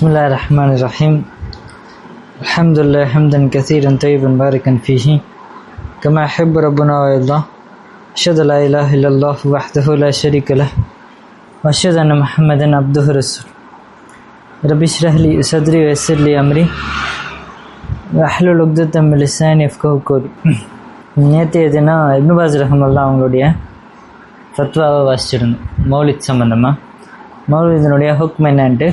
بسم الله الرحمن الرحيم الحمد لله حمدا كثيرا طيبا باركا فيه كما يحب ربنا ويرضى أشهد لا إله إلا الله وحده لا شريك له وأشهد أن محمدا عبده رسول ربي اشرح لي صدري ويسر لي أمري واحلل عقدة من لساني يفقهوا قولي نيتي دينا ابن باز رحمه الله ரஹமல்லா فتوى واسترن مولد سمنما مولد மௌலிதனுடைய حكم என்னன்ட்டு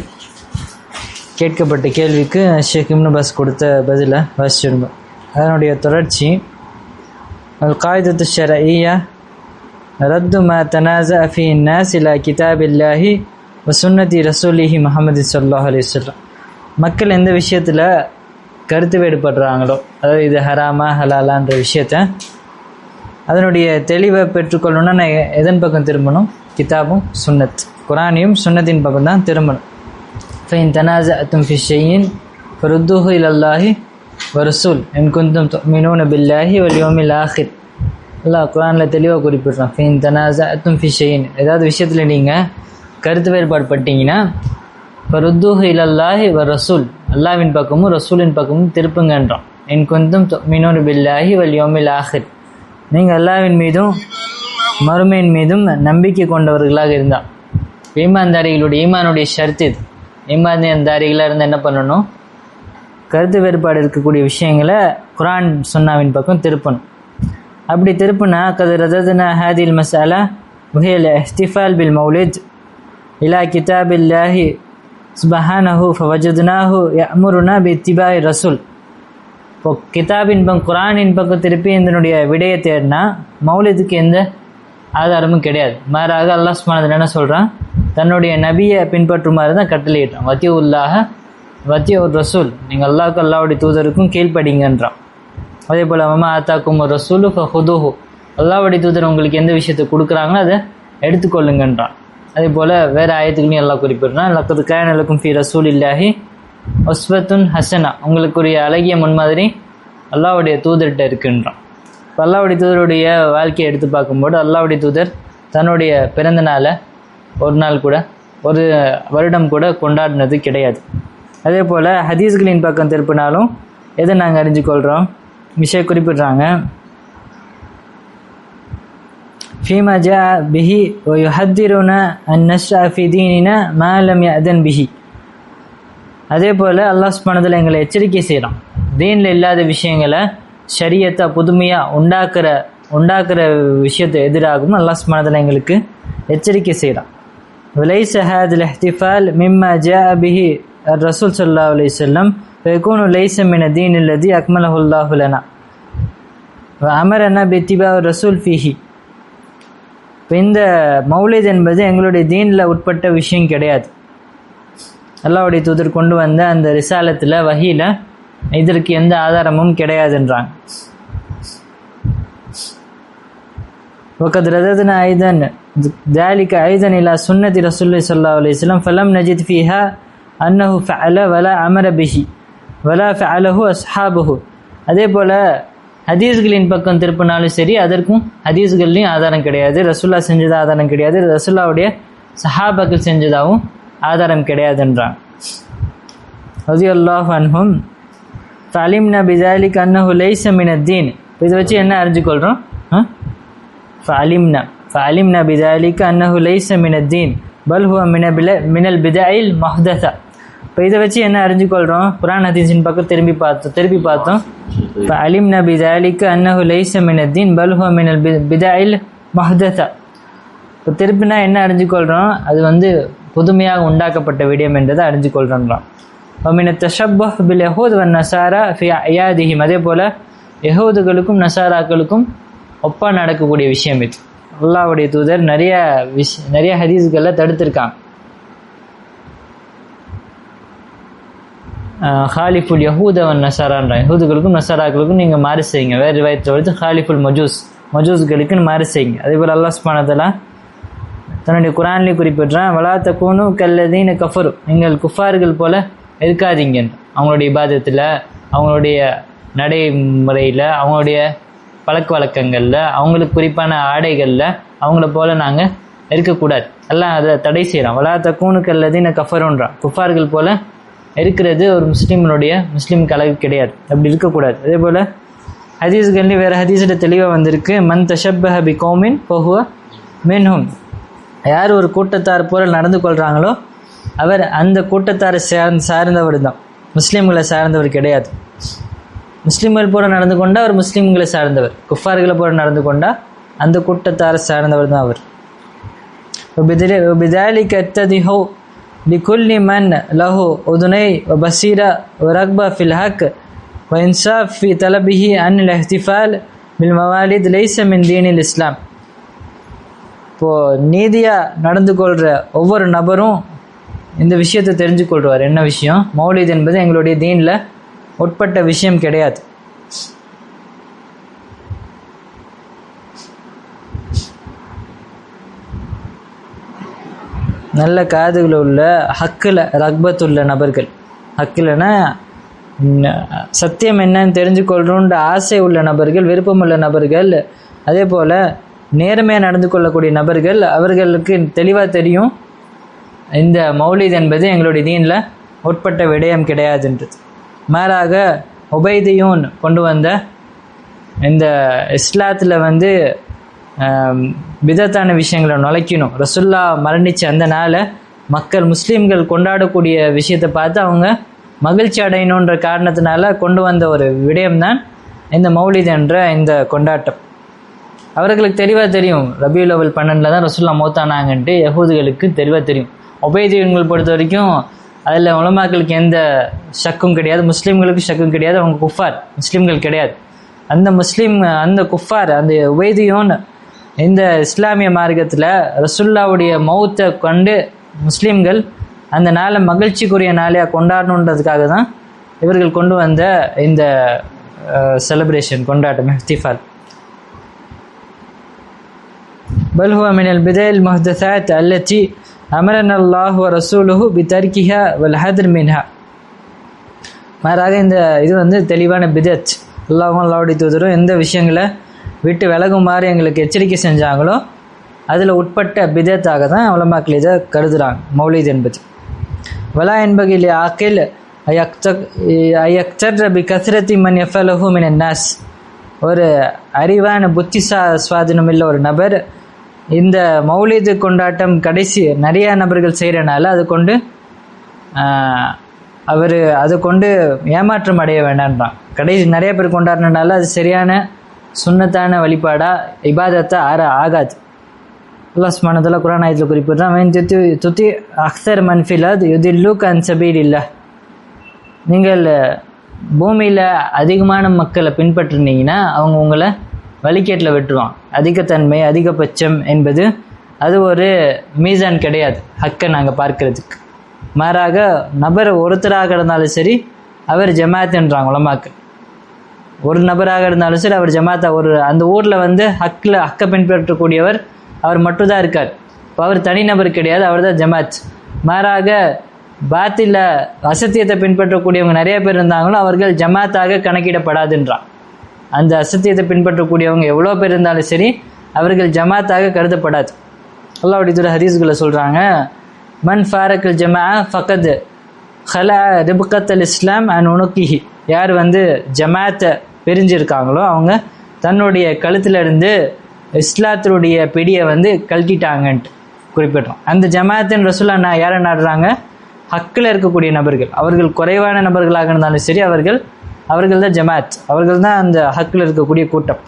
கேட்கப்பட்ட கேள்விக்கு ஷேக் இம்னு பஸ் கொடுத்த பதிலை வாசிச்சிருந்தோம். அதனுடைய தொடர்ச்சி அல் காய்தத்து ஷரஈயா ரத்து ம தனாஸ் அஃபி நாஸ் இலா கிதாபில்லாஹி சுன்னதி ரசூலிஹி முகமது சொல்லாஹ் அலிஸ்லாம் மக்கள் எந்த விஷயத்தில் கருத்து வேறுபடுறாங்களோ அதாவது இது ஹராமா ஹலாலான்ற விஷயத்த அதனுடைய தெளிவை பெற்றுக்கொள்ளணும்னா நான் எதன் பக்கம் திரும்பணும்? கிதாபும் சுன்னத். குரானியும் சுன்னத்தின் பக்கம் தான் திரும்பணும். ஃபைன் தனாச அத்தும் ஃபிஷையின் ஃபருத்துஹு இலல்லாஹி வரசூல் என் குந்தும் மினோன பில்லாஹி வலியோமில் ஆஹிர் அல்லா குரானில் தெளிவாக குறிப்பிட்றான் ஃபைன் தனாசா அத்தும் ஃபிஷையின் ஏதாவது விஷயத்தில் நீங்கள் கருத்து வேறுபாடு பட்டீங்கன்னா ஃபருத்துஹு இலல்லாஹி வ ரசூல் அல்லாவின் பக்கமும் ரசூலின் பக்கமும் திருப்புங்கன்றான் என் குந்தும் மினூன பில்லாஹி வலியோமில் ஆஹிர் நீங்கள் அல்லாவின் மீதும் மறுமையின் மீதும் நம்பிக்கை கொண்டவர்களாக இருந்தால் ஈமான்தாரிகளுடைய ஈமானுடைய ஷர்த் இது இம்மாதிரி அந்த அருகில் இருந்து என்ன பண்ணணும்? கருத்து வேறுபாடு இருக்கக்கூடிய விஷயங்களை குரான் சுன்னாவின் பக்கம் திருப்பணும். அப்படி திருப்பினா கது ரததுனா ஹாதில் மசாலா வஹியல் இஹ்திஃபால் பில் மௌலித் இலா கிதாபில்லாஹி சுபஹானஹு ஃபவஜதுனாஹு அமுருனா பி திபாய் ரசூல். இப்போ கிதாபின் பக்கம் குரானின் பக்கம் திருப்பி இதனுடைய விடையை தேடினா மௌலிதுக்கு எந்த ஆதாரமும் கிடையாது. மாறாக அல்லாஹ் சுப்ஹானஹு என்ன சொல்கிறான் தன்னுடைய நபியை பின்பற்றுமாறு தான் கட்டளையிட்டான். வத்திய உல்லாஹ வத்திய ஒரு ரசூல் நீங்கள் அல்லாஹ்க்கு அல்லாவுடைய தூதருக்கும் கீழ்ப்படிங்கன்றான். அதே போல் மமா ஆத்தாக்கும் ஒரு ரசூலு ஹுதுஹு அல்லாவுடைய தூதர் உங்களுக்கு எந்த விஷயத்தை கொடுக்குறாங்களோ அதை எடுத்துக்கொள்ளுங்கன்றான். அதே போல் வேறு ஆயத்துக்குமே எல்லாம் குறிப்பிடுறான். லக்கத்து கேனலுக்கும் ஃபி ரசூல் இல்லாஹி ஒஸ்வத்துன் ஹசனா. உங்களுக்குரிய அழகிய முன்மாதிரி அல்லாவுடைய தூதர்கிட்ட இருக்குன்றான். இப்போ அல்லாவுடைய தூதருடைய வாழ்க்கையை எடுத்து பார்க்கும்போது அல்லாவுடைய தூதர் தன்னுடைய பிறந்த நாளை ஒரு நாள் கூட ஒரு வருடம் கூட கொண்டாடினது கிடையாது. அதே போல் ஹதீஸ்களின் பக்கம் திருப்பினாலும் எதை நாங்கள் அறிஞ்சு கொள்கிறோம் விஷய குறிப்பிட்றாங்க. ஃபீமா ஜா பிஹி ஓ யுஹத்திருன அன் நஷ்ஷா ஃபி தீனின மாலம் அதன் பிஹி. அதே போல் அல்லாஹ் மனதில் எங்களை எச்சரிக்கை செய்கிறோம் தீனில் இல்லாத விஷயங்களை சரியத்தை புதுமையாக உண்டாக்குற உண்டாக்குற விஷயத்தை எதிராகவும் அல்லாஹ் மனதில் எங்களுக்கு எச்சரிக்கை செய்கிறான் وليس هذا الاحتفال مما جاء به الرسول صلى الله عليه وسلم فيكون ليس من الدين الذي أكمله الله لنا وأمرنا باتباع الرسول فيه இப்போ இந்த மௌலித் என்பது எங்களுடைய தீனில் உட்பட்ட விஷயம் கிடையாது அல்லாஹ்வுடைய தூதர் கொண்டு வந்த அந்த ரிசாலத்தில் வஹீல இதற்கு எந்த ஆதாரமும் கிடையாதுன்றாங்க وقد رددنا أيضا ذلك أيضا إلى سنة رسول الله صلى الله عليه وسلم فلم نجد فيها أنه فعل ولا أمر به ولا فعله أصحابه அதே போல் ஹதீஸ்களின் பக்கம் திருப்பினாலும் சரி அதற்கும் ஹதீஸ்கள்லையும் ஆதாரம் கிடையாது ரசுல்லா செஞ்சது ஆதாரம் கிடையாது ரசுல்லாவுடைய சஹாபாக்கள் செஞ்சதாகவும் ஆதாரம் கிடையாதுன்றான் ரதி அல்லாஹ் அன்ஹும் ஃபலிம்னா பிதாலிக் அன்னஹு லைஸ மின் அத்தீன் இதை வச்சு என்ன அறிஞ்சுக்கொள்கிறோம் ஃபலிம்னா ஃபலிம்னா பிதாலிக் அன்னஹு லைஸ மின் அத்தீன் பல் ஹுவ மின மினல் பிதாயில் மஹ்தசா இப்போ இதை வச்சு என்ன அறிஞ்சுக்கொள்கிறோம் குரான் ஹதீஸின் பக்கம் திரும்பி பார்த்தோம் திருப்பி பார்த்தோம். இப்போ அலிம் நபி ஜாலிக்கு அன்னஹு லைச மின் அத்தீன் பல் ஹுவ மினல் பிதாயில் மஹ்தசா இப்போ திருப்பினா என்ன அறிஞ்சுக்கொள்கிறோம் அது வந்து புதுமையாக உண்டாக்கப்பட்ட விடயம் என்றதை அறிஞ்சுக்கொள்கிறோம் மின தஷப்பஹ் பில் யஹூத் வன் நசாரா ஃபி அயாதிஹிம் அதே போல் யஹூதுகளுக்கும் நசாராக்களுக்கும் ஒப்பா நடக்கக்கூடிய விஷயம் இது. அல்லாவுடைய தூதர் நிறைய விஷ் நிறைய ஹதீஸ்களை தடுத்திருக்காங்க. ஹாலிஃபுல் யஹூதவன் நசாரான்ற யஹூதுகளுக்கும் நசாராக்களுக்கும் நீங்கள் மாறு செய்யுங்க. வேறு வயிற்று வந்து ஹாலிஃபுல் மஜூஸ் மஜூஸ்களுக்குன்னு மாறு செய்யுங்க. அதே போல் அல்லாஹ் சுப்ஹானஹு தன்னுடைய குரான்லேயே குறிப்பிட்றான் வளாத்த தக்கூனு கல்லதீன கஃபரு. நீங்கள் குஃபார்கள் போல இருக்காதீங்க அவங்களுடைய இபாதத்தில் அவங்களுடைய நடைமுறையில் அவங்களுடைய பழக்க வழக்கங்களில் அவங்களுக்கு குறிப்பான ஆடைகளில் அவங்கள போல நாங்கள் இருக்கக்கூடாது. எல்லாம் அதை தடை செய்கிறோம் வலா தக்கூனு கல்லதீன கஃபரோன்றான் குஃபார்கள் போல இருக்கிறது ஒரு முஸ்லீம்களுடைய முஸ்லீமுக்கு அழகு கிடையாது. அப்படி இருக்கக்கூடாது. அதே போல் ஹதீஸ்கள்லேயும் வேறு ஹதீஸில் தெளிவாக வந்திருக்கு. மன் தஷப் ஹபி கோமின் பஹுவ மின்ஹும். யார் ஒரு கூட்டத்தார் போல நடந்து கொள்கிறாங்களோ அவர் அந்த கூட்டத்தாரை சார்ந்த சார்ந்தவர் தான் முஸ்லீம்களை சார்ந்தவர் கிடையாது. முஸ்லீம்கள் போல நடந்து கொண்டா அவர் முஸ்லீம்களை சார்ந்தவர் குஃபார்களை போல நடந்து கொண்டா அந்த கூட்டத்தாரை சார்ந்தவர் தான் அவர் وبذلك اتضح لكل من له أذني وبصيرة ورغبة في الحق وإنصاف في طلبه أن الاحتفال بالموالد ليس من دين الإسلام இப்போது நீதியாக நடந்து கொள்கிற ஒவ்வொரு நபரும் இந்த விஷயத்தை தெரிஞ்சு கொள்வார் என்ன விஷயம் மௌலித் என்பது எங்களுடைய தீனில் உட்பட்ட விஷயம் கிடையாது. நல்ல காதுகள் உள்ள ஹக்கில் ரக்பத் உள்ள நபர்கள். ஹக்கில்னா சத்தியம் என்னன்னு தெரிஞ்சுக்கொள்ளணுன்ற ஆசை உள்ள நபர்கள் விருப்பம் உள்ள நபர்கள் அதே போல் நேர்மையாக நடந்து கொள்ளக்கூடிய நபர்கள் அவர்களுக்கு தெளிவாக தெரியும். இந்த மௌலித் என்பது எங்களுடைய தீனில் உட்பட்ட விடயம் கிடையாதுன்றது. மாறாக ஒபைதியூன் கொண்டு வந்த இந்த இஸ்லாத்தில் வந்து விதத்தான விஷயங்களை நுழைக்கணும். ரசுல்லா மரணிச்ச அந்த நாளை மக்கள் முஸ்லீம்கள் கொண்டாடக்கூடிய விஷயத்தை பார்த்து அவங்க மகிழ்ச்சி அடையணுன்ற காரணத்தினால கொண்டு வந்த ஒரு விடயம்தான் இந்த மௌலித் என்ற இந்த கொண்டாட்டம். அவர்களுக்கு தெளிவாக தெரியும். ரபியுல் அவல் பன்னெண்டில் தான் ரசுல்லா மௌத்தானாங்கன்ட்டு யகூதுகளுக்கு தெளிவாக தெரியும். உபயதீவங்களை பொறுத்த வரைக்கும் அதில் உலமாக்களுக்கு எந்த ஷக்கும் கிடையாது முஸ்லீம்களுக்கு ஷக்கும் கிடையாது அவங்க குஃபார் முஸ்லீம்கள் கிடையாது. அந்த முஸ்லீம் அந்த குஃபார் அந்த உபேதியோன் இந்த இஸ்லாமிய மார்க்கத்தில் ரசுல்லாவுடைய மௌத்தை கொண்டு முஸ்லீம்கள் அந்த நாளை மகிழ்ச்சிக்குரிய நாளையாக கொண்டாடணுன்றதுக்காக தான் இவர்கள் கொண்டு வந்த இந்த செலிப்ரேஷன் கொண்டாட்டம் இஃப்திஃபால் பல்ஹுவா மினல் பிதேல் முஹ்தசாத் அல்லச்சி அமரன் அல்லாஹ் ரசூலுஹு பி தர்கிஹா வல் ஹதர் மின்ஹா. மாறாக இந்த இது வந்து தெளிவான பிதத். அல்லாஹும் அல்லாவுடைய தூதரும் எந்த விஷயங்களை விட்டு விலகுமாறு எங்களுக்கு எச்சரிக்கை செஞ்சாங்களோ அதில் உட்பட்ட பிதத்தாக தான் உலமாக்கள் இதை கருதுகிறாங்க மௌலித் என்பது. வலா என்பகில் ஆக்கில் ஐயக்தர் பி கசரத்தி மன் எஃப் எஃபலஹூ மின் நாஸ். ஒரு அறிவான புத்தி சா சுவாதீனம் இல்லை ஒரு நபர் இந்த மௌலிது கொண்டாட்டம் கடைசி நிறைய நபர்கள் செய்கிறனால அது கொண்டு அவர் அதை கொண்டு ஏமாற்றம் அடைய வேண்டான்றான். கடைசி நிறைய பேர் கொண்டாடினால அது சரியான சுண்ணத்தான வழிபாடாக இபாதத்தை ஆற ஆகாது. அல்லாஹ் ஸ்மானத்தில் குரான் ஆயத்தில் குறிப்பிட்றான் அவன் துத்தி துத்தி அக்சர் மன்ஃபிலத் யுதில்லு கன் சபீர் இல்லை நீங்கள் பூமியில் அதிகமான மக்களை பின்பற்றினீங்கன்னா அவங்க உங்களை வழிகேட்டில் விட்டுருவான் அதிகத்தன்மை அதிகபட்சம் என்பது அது ஒரு மீசான் கிடையாது. ஹக்கை நாங்கள் பார்க்கறதுக்கு. மாறாக நபர் ஒருத்தராக இருந்தாலும் சரி அவர் ஜமாத்துன்றாங்க உலமாக்கு ஒரு நபராக இருந்தாலும் சரி அவர் ஜமாத்தா ஒரு அந்த ஊரில் வந்து ஹக்கில் ஹக்கை பின்பற்றக்கூடியவர் அவர் மட்டும்தான் இருக்கார். இப்போ அவர் தனிநபர் கிடையாது அவர் தான் ஜமாத். மாறாக பாத்தில் அசத்தியத்தை பின்பற்றக்கூடியவங்க நிறைய பேர் இருந்தாங்களோ அவர்கள் ஜமாத்தாக கணக்கிடப்படாதுன்றான். அந்த அசத்தியத்தை பின்பற்றக்கூடியவங்க எவ்வளோ பேர் இருந்தாலும் சரி அவர்கள் ஜமாத்தாக கருதப்படாது. அல்லாவுடைய துறை ஹரீஸ்களை சொல்கிறாங்க மன் ஃபாரக்கல் ஜமா ஃபகத் ஹலா ரிபுகத் அல் இஸ்லாம் அண்ட் உனுக்கிஹி. யார் வந்து ஜமாத்தை பிரிஞ்சிருக்காங்களோ அவங்க தன்னுடைய கழுத்திலிருந்து இஸ்லாத்தினுடைய பிடியை வந்து கழட்டிட்டாங்கன்ட்டு குறிப்பிட்றோம் அந்த ஜமாத்தின் ரசூலா நான் யாரை நாடுறாங்க? ஹக்கில் இருக்கக்கூடிய நபர்கள். அவர்கள் குறைவான நபர்களாக இருந்தாலும் சரி அவர்கள் அவர்கள் தான் ஜமாத். அவர்கள் தான் அந்த ஹக்கில் இருக்கக்கூடிய கூட்டம்.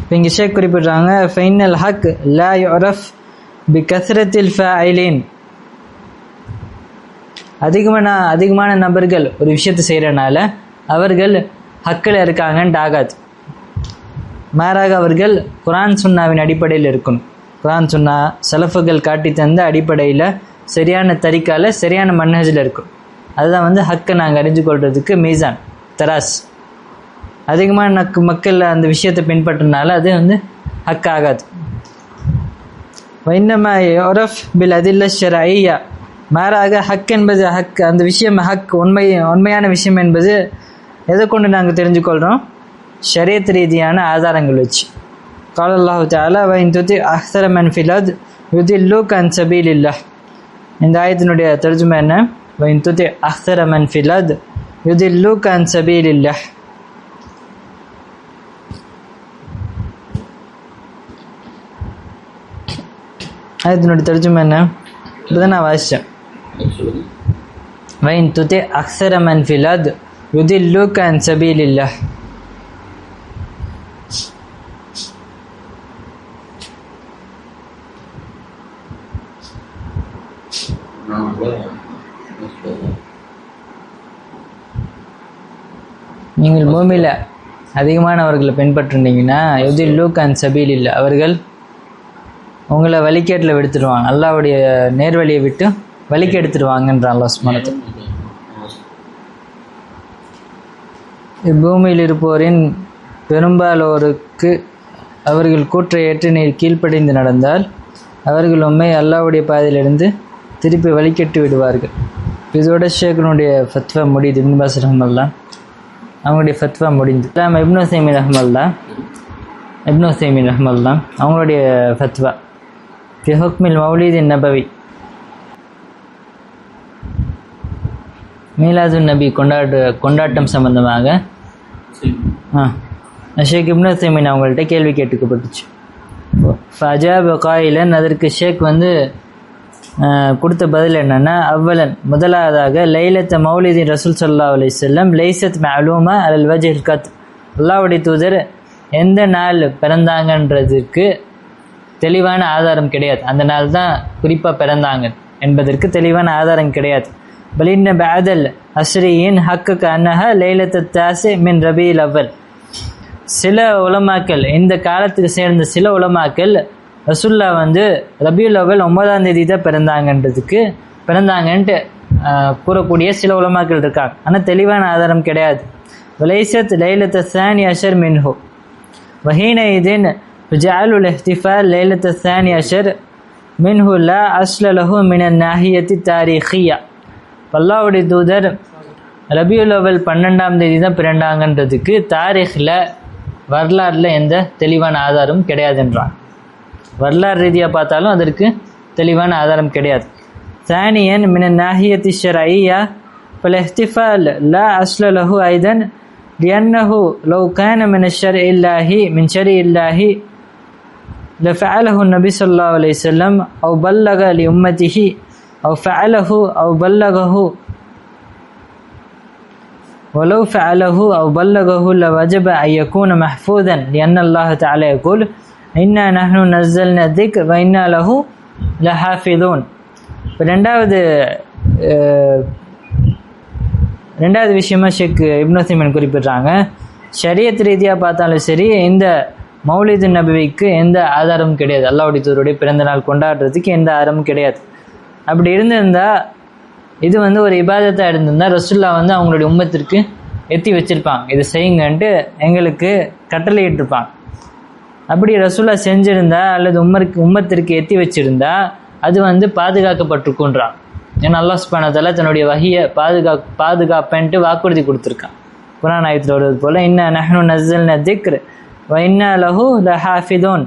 இப்போ இங்கே ஷேக் குறிப்பிட்றாங்க ஃபைனல் ஹக் லா யுரஃப் பி கசரத்தில் ஃபைலின் அதிகமான அதிகமான நபர்கள் ஒரு விஷயத்தை செய்கிறனால அவர்கள் ஹக்கில் இருக்காங்கன்ட்டு ஆகாது. மாறாக அவர்கள் குரான் சுன்னாவின் அடிப்படையில் இருக்கணும். குரான் சுன்னா சலஃபுகள் காட்டி தந்த அடிப்படையில் சரியான தரிக்கால சரியான மன்னஜில் இருக்கும். அதுதான் வந்து ஹக்கை நாங்கள் அறிஞ்சு கொள்றதுக்கு மீசான் தராஸ். அதிகமாக நக்கு மக்கள் அந்த விஷயத்தை பின்பற்றினால அது வந்து ஹக் ஆகாது. இன்னமா ஒரஃப் பில் அதில்ல ஷர ஐயா மாறாக ஹக் என்பது ஹக் அந்த விஷயம் ஹக் உண்மை உண்மையான விஷயம் என்பது எதை கொண்டு நாங்கள் தெரிஞ்சு கொள்கிறோம் ஷரியத் ரீதியான ஆதாரங்கள் வச்சு. காலல்லாஹு தாலா வைன் துதி அஹ்தரமன் ஃபிலாத் யுதி லூக் அன் சபீல் இல்லாஹ் இந்த ஆயத்தினுடைய தர்ஜுமா என்ன வைன் துதி அஹ்தர மன் ஃபிலத் யுதில்லு கன் சபீல் இல்லை ஆயத்தினுடைய தர்ஜுமா என்ன இப்போதான் நான் வாசித்தேன் வைந்துதி அஹ்தர மன் ஃபிலத் யுதில்லு கன் சபீல் இல்லை கூட நீங்கள் பூமியில் அதிகமானவர்களை பின்பற்றுனீங்கன்னா லூக் அண்ட் சபீல் இல்லை அவர்கள் உங்களை வழிகேட்டில் விடுத்துடுவாங்க. அல்லாவுடைய நேர்வழியை விட்டு வழிக்கு எடுத்துடுவாங்கன்றான் அல்லாஹ் சுமனத்து இப்பூமியில் இருப்போரின் பெரும்பாலோருக்கு அவர்கள் கூற்றை ஏற்று நீர் கீழ்ப்படைந்து நடந்தால் அவர்கள் உண்மை அல்லாவுடைய பாதையிலிருந்து திருப்பி வழிகட்டு விடுவார்கள். இதோட ஷேഖனுடைய ஃபத்வா முடியுது இப்னுபாஸ் பாஸ் அவங்களுடைய ஃபத்வா முடிந்து. இல்லாம இப்னு சைமி ரஹ்மல்லா இப்னு சைமி ரஹ்மல்லா அவங்களுடைய ஃபத்வா. ஃபி ஹுக்மில் மௌலீதின் நபவி. மீலாது நபி கொண்டாடு கொண்டாட்டம் சம்பந்தமாக. ஆ ஷேக் இப்னு சைமின் அவங்கள்ட்ட கேள்வி கேட்டுக்கப்பட்டுச்சு. ஃபஜாப் காயிலன் அதற்கு ஷேக் வந்து கொடுத்த பதில் என்னென்னா அவ்வலன் முதலாவதாக லைலத்த மௌலிதி ரசூல் சல்லா அலி செல்லம் லைசத் மலூமா அல் வஜில் கத் அல்லாவுடைய தூதர் எந்த நாள் பிறந்தாங்கன்றதுக்கு தெளிவான ஆதாரம் கிடையாது. அந்த நாள் தான் குறிப்பாக பிறந்தாங்க என்பதற்கு தெளிவான ஆதாரம் கிடையாது. பலின்ன பேதல் அஸ்ரியின் ஹக்கு அன்னஹ லைலத்த தாசே மின் ரபியில் அவ்வல். சில உலமாக்கள் இந்த காலத்துக்கு சேர்ந்த சில உலமாக்கள் ரசுல்லா வந்து ரபியுல் அவல் ஒன்பதாம் தேதி தான் பிறந்தாங்கன்றதுக்கு பிறந்தாங்கன்ட்டு கூறக்கூடிய சில உலமாக்கள் இருக்காங்க. ஆனால் தெளிவான ஆதாரம் கிடையாது. வலைசத் லைலத்த சானி அஷர் மின்ஹோ. வஹீன இதின் ஜாலுல் எஹ்திஃபா லைலத்த சானி அஷர் மின்ஹு லா அஸ்லலஹு மினன் நாஹியத்தி தாரிஹியா. பல்லாவுடைய தூதர் ரபியுலவல் பன்னெண்டாம் தேதி தான் பிறந்தாங்கன்றதுக்கு தாரிஹில் வரலாறில் எந்த தெளிவான ஆதாரமும் கிடையாதுன்றான் வரலாறு ரீதியாக பார்த்தாலும் அதற்கு தெளிவான ஆதாரம் கிடையாது ثانيا من الناحية الشرعية فالاحتفال لا أصل له أيضا لأنه لو كان من الشرع الله من شرع الله لفعله النبي صلى الله عليه وسلم أو بلغ لأمته أو فعله أو بلغه ولو فعله أو بلغه لوجب أن يكون محفوظا لأن الله تعالى يقول இன்ன நஹ்னு நஸ்ஸல் நதிக் வைன்னா லஹு லஹாஃபிதூன். இப்போ ரெண்டாவது ரெண்டாவது விஷயமா ஷேக் இப்னோசிமன் குறிப்பிடுறாங்க. ஷரியத் ரீதியாக பார்த்தாலும் சரி இந்த மௌலிது நபிக்கு எந்த ஆதாரமும் கிடையாது. அல்லாவுடைய தூருடைய பிறந்த நாள் கொண்டாடுறதுக்கு எந்த ஆதாரமும் கிடையாது. அப்படி இருந்திருந்தால் இது வந்து ஒரு இபாதத்தாக இருந்திருந்தால் ரசுல்லா வந்து அவங்களுடைய உம்மத்திற்கு எத்தி வச்சுருப்பாங்க. இது செய்யுங்கன்ட்டு எங்களுக்கு கட்டளையிட்டிருப்பாங்க. அப்படி ரசூலா செஞ்சிருந்தா அல்லது உம்மருக்கு உம்மத்திற்கு எத்தி வச்சிருந்தா அது வந்து பாதுகாக்கப்பட்டிருக்குன்றான். ஏன்னா அல்லாஹ் சுப்ஹானஹு தன்னுடைய வகையை பாதுகா பாதுகாப்பேன்ட்டு வாக்குறுதி கொடுத்துருக்கான். குரான் ஆயத்தில் வருவது போல் இன்ன நஹ்னு நஸ்ஸல்ன திக்ர் வ இன்ன லஹு லஹாஃபிதோன்.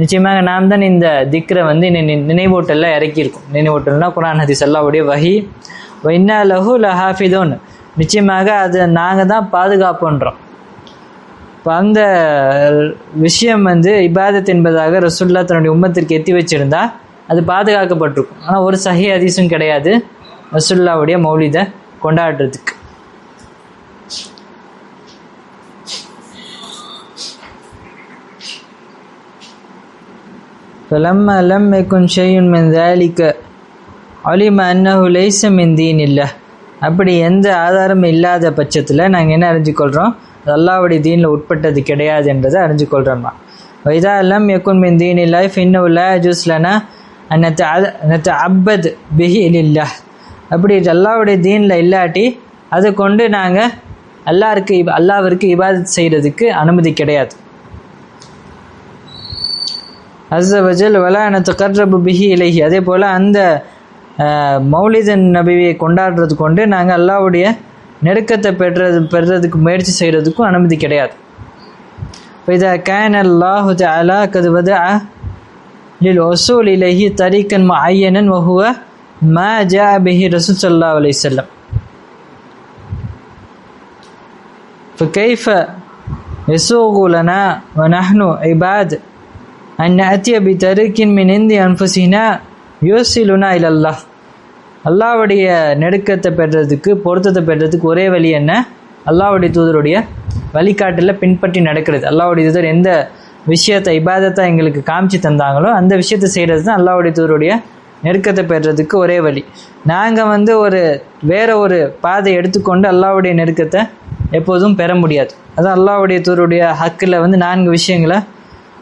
நிச்சயமாக நாம் தான் இந்த திக்ரை வந்து நினைவூட்டலில் இறக்கியிருக்கோம். நினைவூட்டல்னா குரான் ஹதீஸ் அல்லாவுடைய வஹி. வ இன்ன லஹு லஹாஃபிதோன். நிச்சயமாக அது நாங்கள் தான் பாதுகாப்புன்றோம். இப்போ அந்த விஷயம் வந்து இபாதத் என்பதாக ரசுல்லா தன்னுடைய உம்மத்திற்கு எத்தி வச்சிருந்தா அது பாதுகாக்கப்பட்டிருக்கும் ஆனால் ஒரு சஹி ஹதீஸும் கிடையாது ரசுல்லாவுடைய மௌலிதை கொண்டாடுறதுக்கு فلما لم يكن شيء من ذلك علم أنه ليس من دين الله அப்படி எந்த ஆதாரமும் இல்லாத பட்சத்தில் நாங்கள் என்ன அறிஞ்சுக்கொள்கிறோம் அது அல்லாவுடைய தீனில் உட்பட்டது கிடையாது என்றதை அறிஞ்சுக்கொள்கிறோம்மா வைதா எல்லாம் எக்குன் மின் தீன் இல்லை ஜூஸ்லனா உள்ள ஜூஸ்லனா நத்த அப்பத் பிஹி இல்லா அப்படி அல்லாவுடைய தீனில் இல்லாட்டி அதை கொண்டு நாங்கள் அல்லாருக்கு அல்லாவிற்கு இபாதத் செய்கிறதுக்கு அனுமதி கிடையாது. அஸ்ஸ வஜல் வலா நத்தகர்ரபு பிஹி இலகி அதே போல் அந்த மௌலிதன் நபியை கொண்டாடுறது கொண்டு நாங்கள் அல்லாவுடைய நெருக்கத்தை பெற்றது பெறுறதுக்கு முயற்சி செய்கிறதுக்கும் அனுமதி கிடையாது فإذا كان الله تعالى قد ودع للوصول إليه طريقا معينا وهو ما جاء به رسول صلى الله عليه وسلم فكيف يسوغ لنا ونحن عباد أن نأتي بطريق من عند أنفسنا يوصلنا إلى الله அல்லாவுடைய நெருக்கத்தை பெறுறதுக்கு பொருத்தத்தை பெறுறதுக்கு ஒரே வழி என்ன? அல்லாவுடைய தூதருடைய வழிகாட்டில் பின்பற்றி நடக்கிறது. அல்லாவுடைய தூதர் எந்த விஷயத்தை இபாதத்தை எங்களுக்கு காமிச்சு தந்தாங்களோ அந்த விஷயத்தை செய்கிறது தான் அல்லாவுடைய தூதருடைய நெருக்கத்தை பெறுறதுக்கு ஒரே வழி. நாங்கள் வந்து ஒரு வேற ஒரு பாதை எடுத்துக்கொண்டு அல்லாவுடைய நெருக்கத்தை எப்போதும் பெற முடியாது. அதான் அல்லாவுடைய தூருடைய ஹக்கில் வந்து நான்கு விஷயங்களை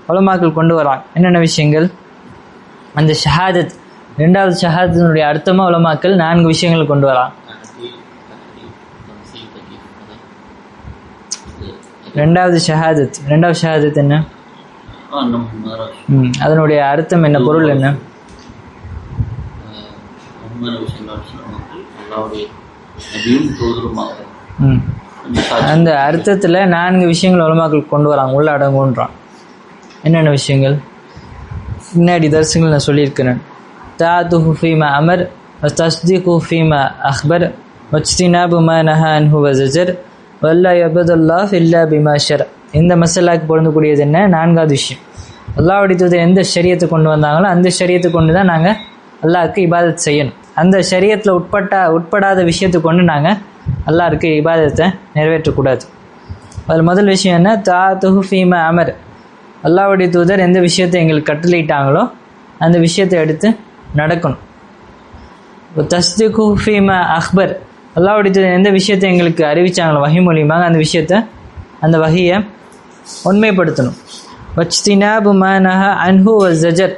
உலமாக்கள் கொண்டு வராங்க. என்னென்ன விஷயங்கள்? அந்த ஷஹாதத். ரெண்டாவது ஷஹாதத்தினுடைய அர்த்தமாக உலமாக்கள் நான்கு விஷயங்கள் கொண்டு வரலாம். ரெண்டாவது ஷஹாதத். ரெண்டாவது ஷஹாதத் என்ன? ம் அதனுடைய அர்த்தம் என்ன? பொருள் என்ன? ம் அந்த அர்த்தத்தில் நான்கு விஷயங்கள் உலமாக்கள் கொண்டு வராங்க. உள்ள அடங்குன்றான் என்னென்ன விஷயங்கள்? பின்னாடி தரிசனங்கள் நான் சொல்லியிருக்கிறேன். தாத்துஹு ஃபீமா அமர் தஸ்தீகு ஃபீமா அக்பர் வச்தினாபு மா நஹா அன்ஹு வஜர் வல்லா யபதுல்லா ஃபில்லா பிமா ஷர் இந்த மசாலாக்கு பொருந்தக்கூடியது என்ன? நான்காவது விஷயம். அல்லாவுடைய தூதர் எந்த ஷரியத்தை கொண்டு வந்தாங்களோ அந்த ஷரியத்தை கொண்டு தான் நாங்கள் அல்லாவுக்கு இபாதத் செய்யணும். அந்த ஷரியத்தில் உட்பட்ட உட்படாத விஷயத்தை கொண்டு நாங்கள் அல்லாருக்கு இபாதத்தை நிறைவேற்றக்கூடாது. அதில் முதல் விஷயம் என்ன? தா ஃபீமா அமர். அல்லாவுடைய தூதர் எந்த விஷயத்தை எங்களுக்கு கட்டளையிட்டாங்களோ அந்த விஷயத்தை எடுத்து நடக்கணும். தஸ்திகு ஃபீமா அக்பர் அல்லாவுடைய எந்த விஷயத்தை எங்களுக்கு அறிவித்தாங்களோ வகை மூலியமாக அந்த விஷயத்தை அந்த வகையை உண்மைப்படுத்தணும். வச்தினாபு மனஹ அன்ஹு ஜஜர்.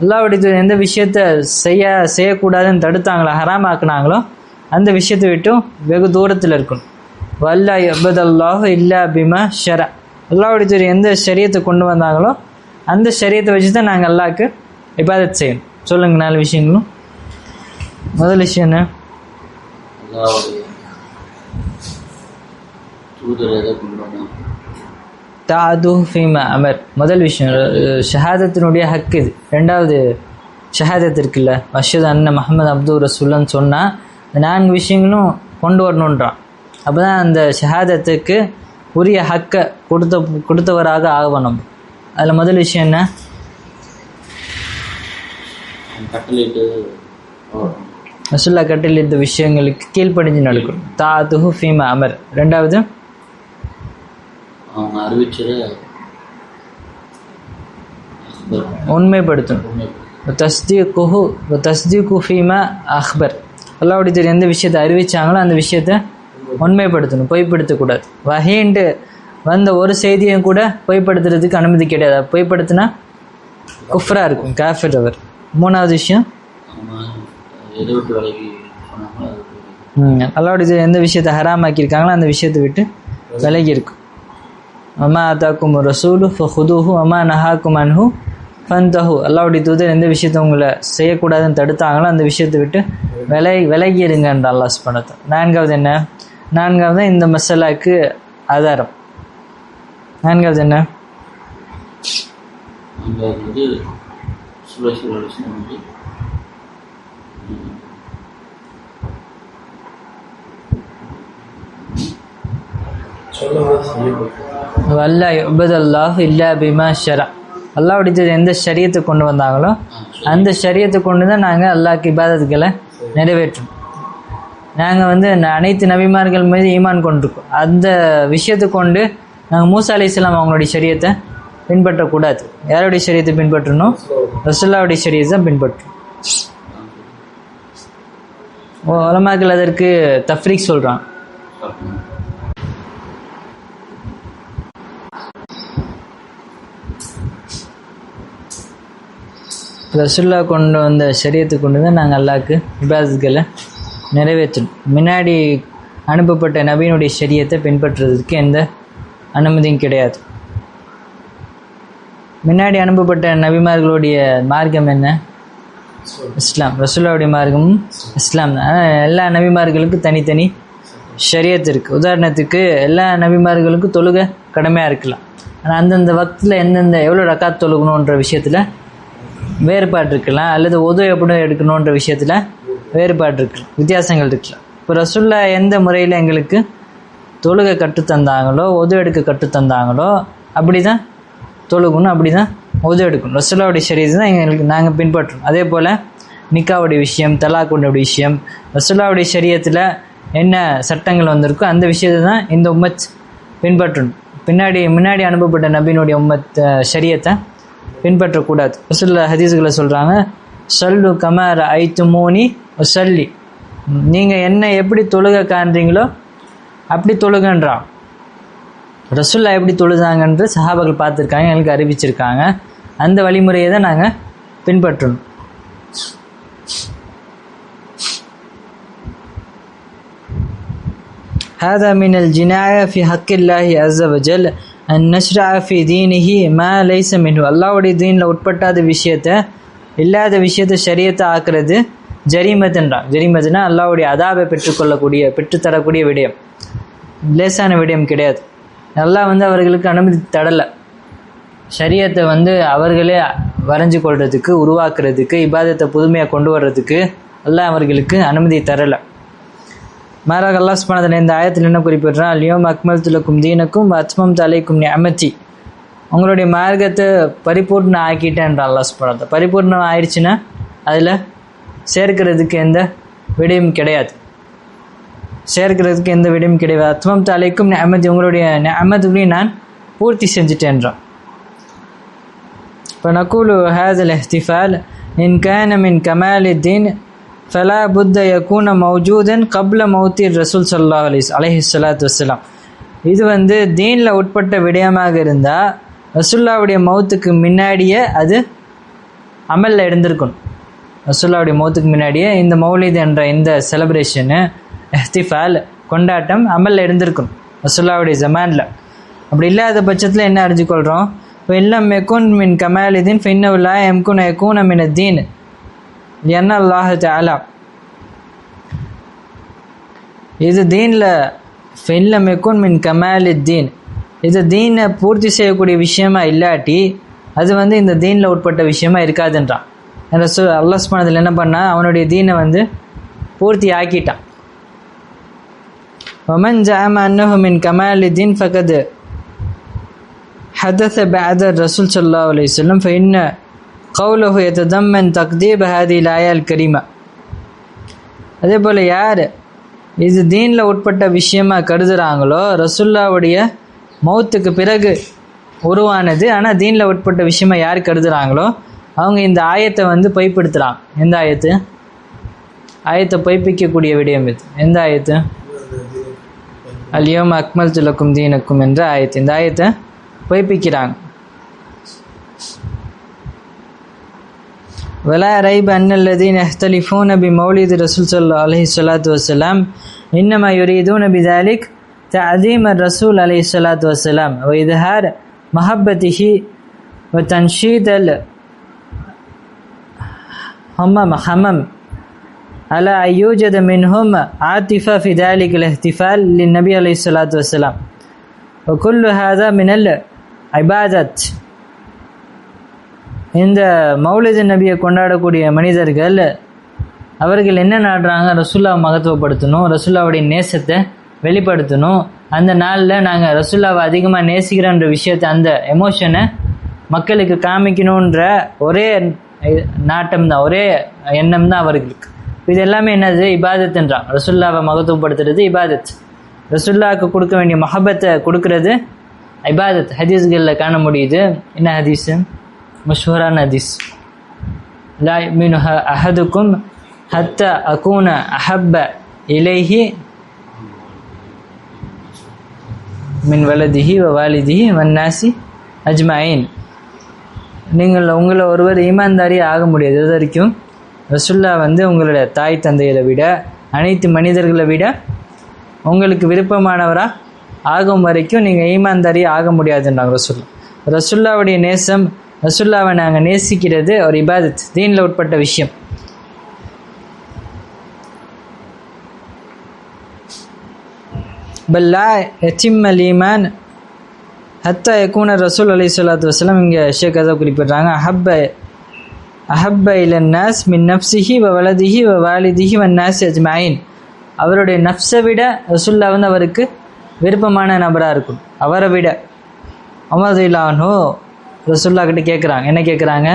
அல்லாவுடைய எந்த விஷயத்தை செய்ய செய்யக்கூடாதுன்னு தடுத்தாங்களோ ஹராமாக்குனாங்களோ அந்த விஷயத்தை விட்டும் வெகு தூரத்தில் இருக்கணும். வல்லா அல்லாஹ் இல்லா பிமா ஷரா. அல்லாவுடைய எந்த சரியத்தை கொண்டு வந்தாங்களோ அந்த சரியத்தை வச்சு தான் நாங்கள் அல்லாவுக்கு இபாதத் செய்யணும். சொல்லுங்கள் நாலு விஷயங்களும். முதல் விஷயம் என்ன? தாது ஃபீமா அமர். முதல் விஷயம் ஷஹாதத்தினுடைய ஹக் இது. ரெண்டாவது ஷஹாதத் இருக்குல்ல மஷூத் அண்ணன் முகமது அப்துல் ரசூல்லன்னு சொன்னால் இந்த நான்கு விஷயங்களும் கொண்டு வரணுன்றான். அப்போ தான் அந்த ஷஹாதத்துக்கு உரிய ஹக்கை கொடுத்த கொடுத்தவராக ஆகணும். அதில் முதல் விஷயம் என்ன? ரசுல்லா கட்டளிட்ட விஷயங்களுக்கு கீழ்ப்படிஞ்சு நடக்கணும் தாதுஹு ஃபீமா அமர். ரெண்டாவது? அவங்க அறிவிச்சதை அக்பர். உண்மைப்படுத்தணும் உண்மைப்படுத்தி தஸ்தீக்குஹு தஸ்தீக்கு ஃபீமா அக்பர். அல்லாவுடைய எந்த விஷயத்தை அறிவிச்சாங்களோ அந்த விஷயத்தை உண்மைப்படுத்தணும் பொய்ப்படுத்தக்கூடாது. வகைன்ட்டு வந்த ஒரு செய்தியும் கூட பொய்ப்படுத்துறதுக்கு அனுமதி கிடையாது. பொய்ப்படுத்தினா குஃப்ரா இருக்கும் காஃபிர் அவர். மூணாவது விஷயம்? அவங்க அல்லாவுடைய எந்த விஷயத்தை ஹராமாக்கியிருக்காங்களோ அந்த விஷயத்தை விட்டு விலகி இருக்கும் அம்மா அத்தாக்கும் ரசூலு ஃபஹுதுஹு அம்மா நஹாக்கும் அன்ஹு ஃபந்தஹு. அல்லாவுடைய தூதர் எந்த விஷயத்தை உங்களை செய்யக்கூடாதுன்னு தடுத்தாங்களோ அந்த விஷயத்தை விட்டு விலகி விலகி இருங்கன்ற அல்லாஸ் பணத்தை நான்காவது என்ன? நான்காவது இந்த மசாலாக்கு ஆதாரம். நான்காவது என்ன? அங்கே வந்து சுரேஸ்வர விஷயம் இல்லா பிமா ஷரா. அல்லாவுடைய தூதர் எந்த ஷரியத்தை கொண்டு வந்தாங்களோ அந்த ஷரியத்தை கொண்டு தான் நாங்கள் அல்லாஹ்க்கு இபாதத்துக்களை நிறைவேற்றோம் நாங்கள் வந்து அனைத்து நபிமார்கள் மீது ஈமான் கொண்டிருக்கோம். அந்த விஷயத்தை கொண்டு நாங்கள் மூசா அலி இஸ்லாம் அவங்களுடைய ஷரியத்தை பின்பற்றக்கூடாது. யாருடைய ஷரியத்தை பின்பற்றணும்? ரசுல்லாவுடைய சரியத்தை தான் பின்பற்றணும். உலமாக்கள் அதற்கு தஃப்ரீக் சொல்கிறான் ரசுல்லா கொண்டு வந்த சரியத்தை கொண்டு தான் நாங்கள் அல்லாக்கு இபாதத்துகளை நிறைவேற்றணும். முன்னாடி அனுப்பப்பட்ட நபீனுடைய சரியத்தை பின்பற்றுறதுக்கு எந்த அனுமதியும் கிடையாது. முன்னாடி அனுப்பப்பட்ட நபிமார்களுடைய மார்க்கம் என்ன? இஸ்லாம். ரசுல்லாவுடைய மார்க்கமும் இஸ்லாம். தான் எல்லா நபிமார்களுக்கும் தனித்தனி ஷரியத் இருக்குது உதாரணத்துக்கு எல்லா நபிமார்களுக்கும் தொழுகை கடமையாக இருக்கலாம். ஆனால் அந்தந்த வக்தில் எந்தெந்த எவ்வளோ ரக்காத் தொழுகணுன்ற விஷயத்தில் வேறுபாடு இருக்கலாம். அல்லது உதவு எப்படி எடுக்கணுன்ற விஷயத்தில் வேறுபாடு இருக்கலாம். வித்தியாசங்கள் இருக்கலாம். இப்போ ரசுல்லா எந்த முறையில் எங்களுக்கு தொழுகை கற்றுத்தந்தாங்களோ உது எடுக்க கற்றுத்தந்தாங்களோ அப்படி தான் தொழுகணும் அப்படி தான் உதவி எடுக்கணும் ரசுல்லாவுடைய ஷரீஸ் தான் எங்களுக்கு நாங்கள் பின்பற்றோம் அதே போல் நிக்காவுடைய விஷயம் தலாக்குடைய விஷயம் ரசோல்லாவுடைய சரியத்தில் என்ன சட்டங்கள் வந்திருக்கோ அந்த விஷயத்தை தான் இந்த உம்மத் பின்பற்றணும். பின்னாடி முன்னாடி அனுப்பப்பட்ட நபீனுடைய உம்மத் ஷரியத்தை பின்பற்றக்கூடாது. ரசுல்லா ஹதீஸுகளை சொல்கிறாங்க சல்லு கமர் ஐத்து மோனி சல்லி நீங்கள் என்ன எப்படி தொழுக காண்றீங்களோ அப்படி தொழுகன்றான். ரசுல்லா எப்படி தொழுதாங்கன்ற சஹாபாக்கள் பார்த்துருக்காங்க எங்களுக்கு அறிவிச்சிருக்காங்க அந்த வழிமுறையை தான் நாங்கள் பின்பற்றணும் هذا من الجناية في حق الله عز وجل أن نشرع في دينه ما ليس منه அல்லாவுடைய தீனில் உட்பட்டாத விஷயத்த இல்லாத விஷயத்த ஷரியத்தை ஆக்குறது ஜரீமத்துன்றான் ஜரீமத்துனா அல்லாவுடைய அதாபை பெற்றுக்கொள்ளக்கூடிய பெற்றுத்தரக்கூடிய விடயம் லேசான விடயம் கிடையாது அல்லாஹ் வந்து அவர்களுக்கு அனுமதி தடலை. ஷரியத்தை வந்து அவர்களே வரைஞ்சு கொள்றதுக்கு உருவாக்குறதுக்கு இபாதத்தை புதுமையாக கொண்டு வர்றதுக்கு அல்லாஹ் அவர்களுக்கு அனுமதி தரலை. மாறாக அல்லாஹ் சுப்ஹானஹு இந்த ஆயத்தில் என்ன குறிப்பிட்றான்? அல்யோம் அக்மல் துலக்கும் தீனுக்கும் அத்மம் தலைக்கும் அமைச்சி உங்களுடைய மார்க்கத்தை பரிபூர்ணம் ஆக்கிட்டேன்ற அல்லாஹ் ஸ்மானத்தை பரிபூர்ணம் ஆயிடுச்சுன்னா அதில் சேர்க்கிறதுக்கு எந்த விடையும் கிடையாது. சேர்க்கிறதுக்கு எந்த விடையும் கிடையாது. அத்மம் தலைக்கும் அமது உங்களுடைய அமதுகளையும் நான் பூர்த்தி செஞ்சுட்டேன்றான். இப்போ நக்கூலு ஹேஸ் அல் எஹ்திஃபால் இன் கேன் மின் கமாலி தீன் ஃபலா புத்த யகூன மௌஜூதன் கப்ல மௌத்தி ரசூல் சல்லா அலிஸ் அலஹி சலாத் வசலாம் இது வந்து தீனில் உட்பட்ட விடயமாக இருந்தால் ரசுல்லாவுடைய மௌத்துக்கு முன்னாடியே அது அமலில் இருந்திருக்கணும் ரசுல்லாவுடைய மௌத்துக்கு முன்னாடியே இந்த மௌலித் என்ற இந்த செலப்ரேஷனு எஹ்திஃபால் கொண்டாட்டம் அமலில் இருந்திருக்கணும் ரசுல்லாவுடைய ஜமானில். அப்படி இல்லாத பட்சத்தில் என்ன அறிஞ்சுக்கொள்கிறோம் இப்போ இல்லம் மெக்குன் மின் கமாலிதீன் ஃபின்னவுல்லா எம்குன் எக்கூன மின் தீன் என்ன அல்லாஹு தாலா இது தீனில் ஃபில்லம் மெக்குன் மின் கமாலி தீன் இது தீனை பூர்த்தி செய்யக்கூடிய விஷயமா இல்லாட்டி அது வந்து இந்த தீனில் உட்பட்ட விஷயமா இருக்காதுன்றான். ரசூ அல்லாஹ் என்ன பண்ணால் அவனுடைய தீனை வந்து பூர்த்தி ஆக்கிட்டான் ومن زعم أنه من كمال الدين فقد حدث بعد الرسول صلى الله عليه وسلم فإن قوله يتضمن تقديب هذه الآية الكريمة அதே போல் யார் இது தீனில் உட்பட்ட விஷயமா கருதுகிறாங்களோ ரசுல்லாவுடைய மௌத்துக்கு பிறகு உருவானது ஆனால் தீனில் உட்பட்ட விஷயமா யார் கருதுகிறாங்களோ அவங்க இந்த ஆயத்தை வந்து பொய்ப்படுத்துகிறாங்க எந்த ஆயத்து ஆயத்தை பொய்ப்பிக்கக்கூடிய விடயம் இது எந்த ஆயத்து அல்யோம் அக்மல் துலக்கும் தீனக்கும் என்ற ஆயத்து இந்த ஆயத்தை பொய்ப்பிக்கிறாங்க ولا ريب أن الذين يختلفون بمولد الرسول صلى الله عليه الصلاة والسلام إنما يريدون بذلك تعظيم الرسول عليه الصلاة والسلام وإظهار محبته وتنشيد الهمم همم على أن يوجد منهم عاطفة في ذلك الاحتفال للنبي عليه الصلاة والسلام وكل هذا من العبادة இந்த மௌலித நபியை கொண்டாடக்கூடிய மனிதர்கள் அவர்கள் என்ன நாடுறாங்க ரசுல்லாவை மகத்துவப்படுத்தணும் ரசுல்லாவுடைய நேசத்தை வெளிப்படுத்தணும் அந்த நாளில் நாங்கள் ரசுல்லாவை அதிகமாக நேசிக்கிறோன்ற விஷயத்தை அந்த எமோஷனை மக்களுக்கு காமிக்கணுன்ற ஒரே நாட்டம் தான் ஒரே எண்ணம் தான் அவர்களுக்கு இது எல்லாமே என்னது இபாதத்துன்றான் ரசுல்லாவை மகத்துவப்படுத்துறது இபாதத். ரசுல்லாவுக்கு கொடுக்க வேண்டிய மஹபத்தை கொடுக்கறது இபாதத். ஹதீஸ்களில் காண முடியுது. என்ன ஹதீஸு? மஷூரான ஹதீஸ். லா மீன் அஹதுக்கும் ஹத்த அகூன அஹப்ப இலைஹி மின் வலதிஹி வ வாலிதிஹி வன்னாசி அஜ்மாயின். நீங்கள் உங்களை ஒருவர் ஈமான்தாரி ஆக முடியாது. இது வரைக்கும்? ரசுல்லா வந்து உங்களுடைய தாய் தந்தையரை விட அனைத்து மனிதர்களை விட உங்களுக்கு விருப்பமானவராக ஆகும் வரைக்கும் நீங்கள் ஈமான்தாரி ஆக முடியாதுன்றாங்க ரசுல்லா ரசுல்லாவுடைய நேசம் ரசுல்லாவை நாங்கள் நேசிக்கிறது ஒரு இபாதத் தீனில் உட்பட்ட விஷயம். பல்லா எச்சிம் அல் ஈமான் ஹத்தா எக்கூனர் ரசூல் அலி சொல்லாத்து வசலம் இங்கே ஷேக் அதை குறிப்பிட்றாங்க ஹப்ப அஹப்ப இலன் நாஸ் மின் நப்சிஹி வ வலதிஹி வ வாலிதிஹி வன் நாஸ் அஜ்மாயின் அவருடைய நப்ஸை விட ரசுல்லா வந்து அவருக்கு விருப்பமான நபராக இருக்கும் அவரை விட. அமதுல்லானோ ரசுல்லா கிட்ட கேட்குறாங்க என்ன கேட்குறாங்க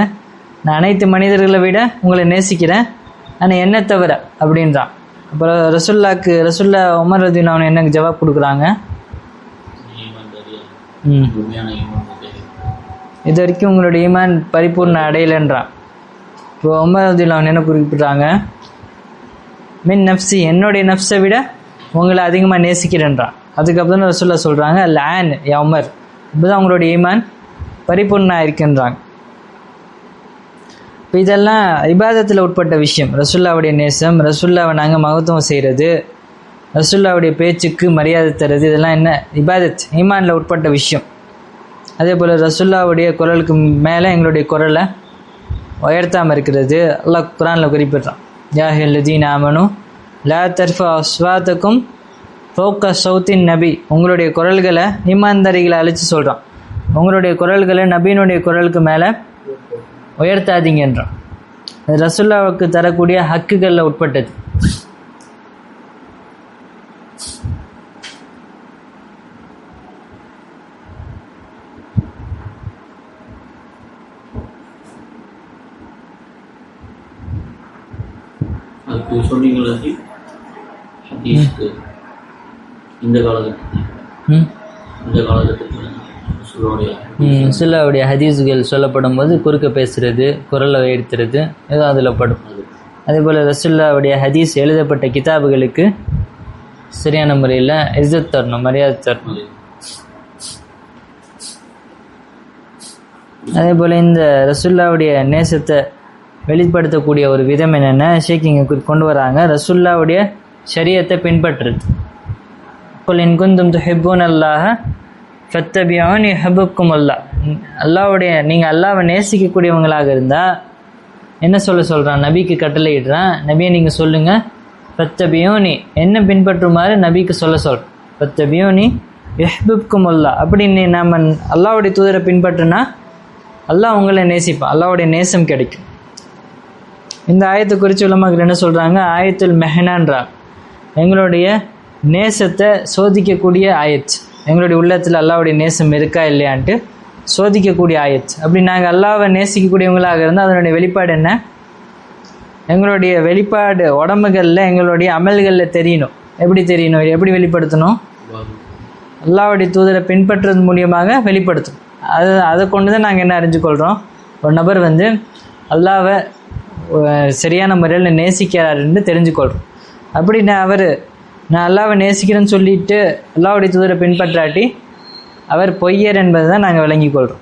நான் அனைத்து மனிதர்களை விட உங்களை நேசிக்கிறேன். ஆனால் என்ன தவிர அப்படின்றான். அப்புறம் ரசுல்லாக்கு ரசுல்லா உமர் ரதின் என்ன ஜவாப் கொடுக்குறாங்க? ம். இது வரைக்கும் உங்களுடைய ஈமான் பரிபூர்ண அடையலைன்றான். இப்போ ஒன்பதாவது ரதில் என்ன குறிப்பிட்றாங்க? மின் நப்சி என்னுடைய நப்ஸை விட உங்களை அதிகமாக நேசிக்கிறேன்றான். அதுக்கப்புறம் ரசூல்லா சொல்கிறாங்க லேன் யா உமர். இப்போதான் உங்களுடைய ஈமான் பரிபூர்ண இருக்கின்றாங்க. இப்போ இதெல்லாம் இபாதத்தில் உட்பட்ட விஷயம். ரசுல்லாவுடைய நேசம் ரசுல்லாவை நாங்கள் மகத்துவம் செய்கிறது ரசுல்லாவுடைய பேச்சுக்கு மரியாதை தருது இதெல்லாம் என்ன? இபாதத் ஈமானில் உட்பட்ட விஷயம். அதே போல் ரசுல்லாவுடைய குரலுக்கு மேலே எங்களுடைய குரலை உயர்த்தாமல் இருக்கிறது அல்லாஹ் குரானில் குறிப்பிட்றான். யாஹில்லதீன் ஆமனு லா தர்ஃபா அஸ்வாத்துக்கும் ஃபோக்க சவுத்தின் நபி. உங்களுடைய குரல்களை நிமாந்தரிகளை அழித்து சொல்கிறான் உங்களுடைய குரல்களை நபீனுடைய குரலுக்கு மேலே உயர்த்தாதீங்கன்றான். ரசுல்லாவுக்கு தரக்கூடிய ஹக்குகளில் உட்பட்டது. அதுக்கு சொன்னீங்களா? ஹதீஸ்க்கு இந்த காலகட்டத்தில். இந்த காலகட்டத்தில் ரசுல்லாவுடைய ஹதீஸுகள் சொல்லப்படும் போது குறுக்க பேசுறது குரலை உயர்த்துறது ஏதோ அதில் படும். அது போல் ரசுல்லாவுடைய ஹதீஸ் எழுதப்பட்ட கிதாபுகளுக்கு சரியான முறையில் இஸ்ஸத் தரணும் மரியாதை தரணும். அதே போல் இந்த ரசுல்லாவுடைய நேசத்தை வெளிப்படுத்தக்கூடிய ஒரு விதம் என்னென்ன? ஷேக்கிங்க கொண்டு வராங்க. ரசுல்லாவுடைய சரியத்தை பின்பற்றுறது. குல் இன் குந்தும் துஹிப்பூன் அல்லாஹ ஃபத்தபியோன் யுஹபுக்கும் அல்லா அல்லாவுடைய நீங்கள் அல்லாவை நேசிக்கக்கூடியவங்களாக இருந்தால் என்ன சொல்ல சொல்கிறான் நபிக்கு கட்டளையிடுறான். நபியை நீங்கள் சொல்லுங்கள் ஃபத்தபியோனி என்ன பின்பற்றுமாறு நபிக்கு சொல்ல சொல்கிறேன் ஃபத்தபியோனி யுஹ்புக்கும் அல்லா அப்படின்னு நீ நம்ம அல்லாவுடைய தூதரை பின்பற்றுனா அல்லாஹ் உங்களை நேசிப்பான். அல்லாவுடைய நேசம் கிடைக்கும். இந்த ஆயத்தை குறித்து உலமாக்கள் என்ன சொல்கிறாங்க ஆயத்துல் மெஹனான்றாங்க எங்களுடைய நேசத்தை சோதிக்கக்கூடிய ஆயத். எங்களுடைய உள்ளத்தில் அல்லாவுடைய நேசம் இருக்கா இல்லையான்ட்டு சோதிக்கக்கூடிய ஆயத். அப்படி நாங்கள் அல்லாவை நேசிக்கக்கூடியவங்களாக இருந்தால் அதனுடைய வெளிப்பாடு என்ன? எங்களுடைய வெளிப்பாடு உடம்புகளில் எங்களுடைய அமல்களில் தெரியணும். எப்படி தெரியணும்? எப்படி வெளிப்படுத்தணும்? அல்லாவுடைய தூதரை பின்பற்றுறது மூலியமாக வெளிப்படுத்தும் அது அதை கொண்டு தான் நாங்கள் என்ன அறிஞ்சுக்கொள்கிறோம் ஒரு நபர் வந்து அல்லாவை சரியான முறையில் நேசிக்கிறாருன்னு தெரிஞ்சுக்கொள்கிறோம் அப்படி நான் அவர் நான் அல்லாவை நேசிக்கிறேன்னு சொல்லிட்டு அல்லாவுடைய தூதரை பின்பற்றாட்டி அவர் பொய்யர் என்பதை தான் நாங்கள் விளங்கிக் கொள்கிறோம்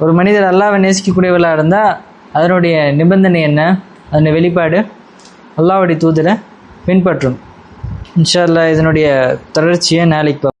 ஒரு மனிதர் அல்லாவை நேசிக்கக்கூடியவர்களாக இருந்தால் அதனுடைய நிபந்தனை என்ன? அதனுடைய வெளிப்பாடு அல்லாவுடைய தூதரை பின்பற்றும் இன்ஷா அல்லாஹ் இதனுடைய தொடர்ச்சியை நாளைக்கு